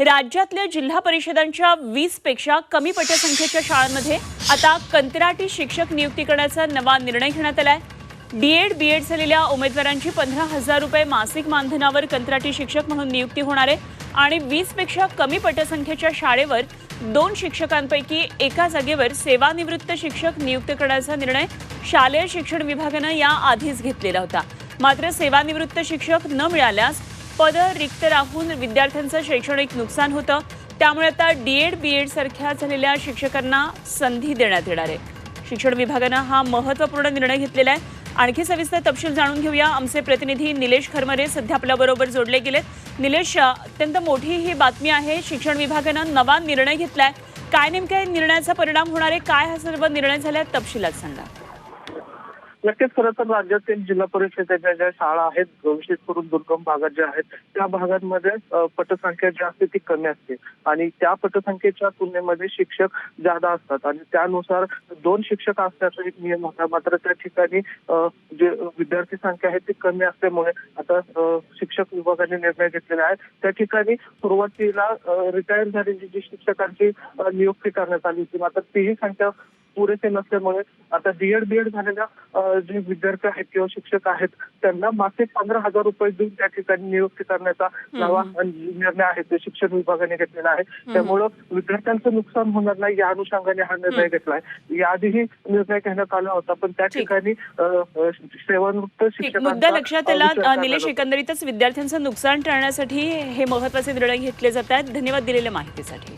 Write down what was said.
राज्यातल्या जिल्हा परिषदांच्या वीसपेक्षा कमी पटसंख्येच्या शाळांमध्ये आता कंत्राटी शिक्षक नियुक्ती करण्याचा नवा निर्णय घेण्यात आला आहे डीएड बीएड झालेल्या उमेदवारांची पंधरा हजार रुपये मासिक मानधनावर कंत्राटी शिक्षक म्हणून नियुक्ती होणार आहे आणि वीसपेक्षा कमी पटसंख्येच्या शाळेवर दोन शिक्षकांपैकी एका जागेवर सेवानिवृत्त शिक्षक नियुक्त करण्याचा निर्णय शालेय शिक्षण विभागानं या आधीच घेतलेला होता. मात्र सेवानिवृत्त शिक्षक न मिळाल्यास पदं रिक्त राहून विद्यार्थ्यांचं शैक्षणिक नुकसान होतं. त्यामुळे आता डीएड बीएड सारख्या झालेल्या शिक्षकांना संधी देण्यात येणार आहे. शिक्षण विभागानं हा महत्त्वपूर्ण निर्णय घेतलेला आहे. आणखी सविस्तर तपशील जाणून घेऊया. आमचे प्रतिनिधी निलेश खरमरे सध्या आपल्याबरोबर जोडले गेलेत. निलेश अत्यंत मोठी ही बातमी आहे. शिक्षण विभागानं नवा निर्णय घेतलाय. काय नेमक्या निर्णयाचा परिणाम होणार आहे? काय हा सर्व निर्णय झाला तपशिलात सांगा. नक्कीच खरं तर राज्यातील जिल्हा परिषदेच्या ज्या शाळा आहेत विशेष करून दुर्गम भागात ज्या आहेत त्या भागांमध्ये पटसंख्या जी असते ती कमी असते. आणि त्या पटसंख्येच्या तुलनेमध्ये शिक्षक जादा असतात. आणि त्यानुसार दोन शिक्षक असण्याचा एक नियम होता. मात्र त्या ठिकाणी जे विद्यार्थी संख्या आहे ती कमी असल्यामुळे आता शिक्षक विभागाने निर्णय घेतलेला आहे. त्या ठिकाणी सुरुवातीला रिटायर झालेली जी शिक्षकांची नियुक्ती करण्यात आली होती. मात्र तीही संख्या पुरेसे नसल्यामुळे आता डीएड बीएड झालेल्या जे विद्यार्थी आहेत किंवा शिक्षक आहेत त्यांना मासिक पंधरा हजार रुपये देऊन त्या ठिकाणी नियुक्ती करण्याचा नवा निर्णय आहे ते शिक्षण विभागाने घेतलेला आहे. त्यामुळं विद्यार्थ्यांचं नुकसान होणार नाही या अनुषंगाने हा निर्णय घेतलाय. याआधीही निर्णय घेण्यात आला होता पण त्या ठीक. ठिकाणी सेवानिवृत्त ठीक. शिक्षकांचा मुद्दा लक्षात आला. निलेश. एकंदरीतच विद्यार्थ्यांचं नुकसान टाळण्यासाठी हे महत्त्वाचे निर्णय घेतले जात आहेत. धन्यवाद दिलेल्या माहितीसाठी.